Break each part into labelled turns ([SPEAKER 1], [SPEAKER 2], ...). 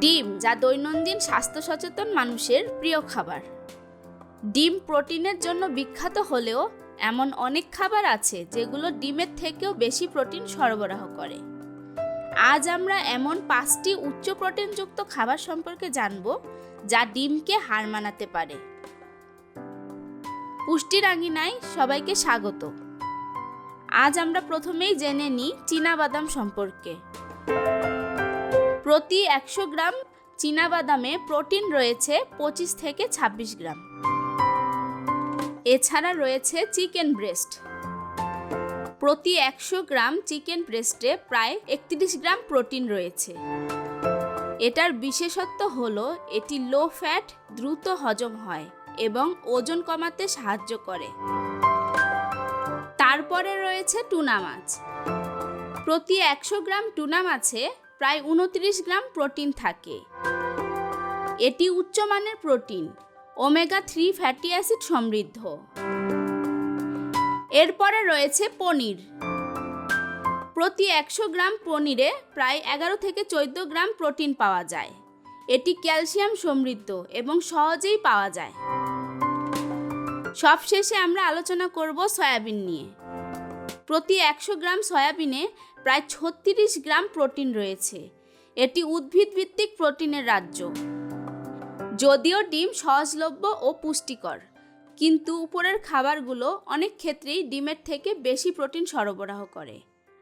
[SPEAKER 1] ডিম, যা দৈনন্দিন স্বাস্থ্য সচেতন মানুষের প্রিয় খাবার। ডিম প্রোটিনের জন্য বিখ্যাত হলেও এমন অনেক খাবার আছে যেগুলো ডিমের থেকেও বেশি প্রোটিন সরবরাহ করে। আজ আমরা এমন পাঁচটি উচ্চ প্রোটিনযুক্ত খাবার সম্পর্কে জানব যা ডিমকে হার মানাতে পারে। পুষ্টির আঙিনায় সবাইকে স্বাগত। আজ আমরা প্রথমেই জেনে নিই বাদাম সম্পর্কে। প্রতি একশো গ্রাম বাদামে প্রোটিন রয়েছে পঁচিশ থেকে ২৬ গ্রাম। এছাড়া রয়েছে চিকেন ব্রেস্ট। প্রতি একশো গ্রাম চিকেন ব্রেস্টে প্রায় একত্রিশ গ্রাম প্রোটিন রয়েছে। এটার বিশেষত্ব হলো এটি লো ফ্যাট, দ্রুত হজম হয় এবং ওজন কমাতে সাহায্য করে। তারপরে রয়েছে টুনা মাছ। প্রতি একশো গ্রাম টুনা মাছে প্রায় উনত্রিশ গ্রাম প্রোটিন থাকে। এটি উচ্চমানের protein, omega three fatty acid সমৃদ্ধ। এরপরে রয়েছে পনির। প্রতি একশো গ্রাম পনিরে প্রায় এগারো থেকে চোদ্দ গ্রাম প্রোটিন পাওয়া যায়। এটি ক্যালসিয়াম সমৃদ্ধ এবং সহজেই পাওয়া যায়। সবশেষে আমরা আলোচনা করব সয়াবিন নিয়ে। প্রতি একশো গ্রাম সয়াবিনে প্রায় ছত্রিশ গ্রাম প্রোটিন রয়েছে। এটি উদ্ভিদ ভিত্তিক প্রোটিনের রাজ্য। যদিও ডিম সহজলভ্য ও পুষ্টিকর, কিন্তু উপরের খাবারগুলো অনেক ক্ষেত্রেই ডিমের থেকে বেশি প্রোটিন সরবরাহ করে।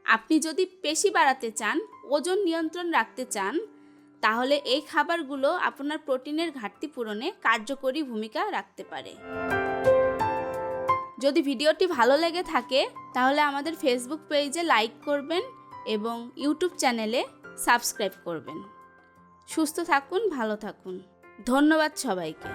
[SPEAKER 1] আপনি যদি পেশি বাড়াতে চান, ওজন নিয়ন্ত্রণ রাখতে চান, তাহলে এই খাবারগুলো আপনার প্রোটিনের ঘাটতি পূরণে কার্যকরী ভূমিকা রাখতে পারে। যদি ভিডিওটি ভালো লেগে থাকে, তাহলে আমাদের ফেসবুক পেজে লাইক করবেন এবং ইউটিউব চ্যানেলে সাবস্ক্রাইব করবেন। সুস্থ থাকুন, ভালো থাকুন। ধন্যবাদ সবাইকে।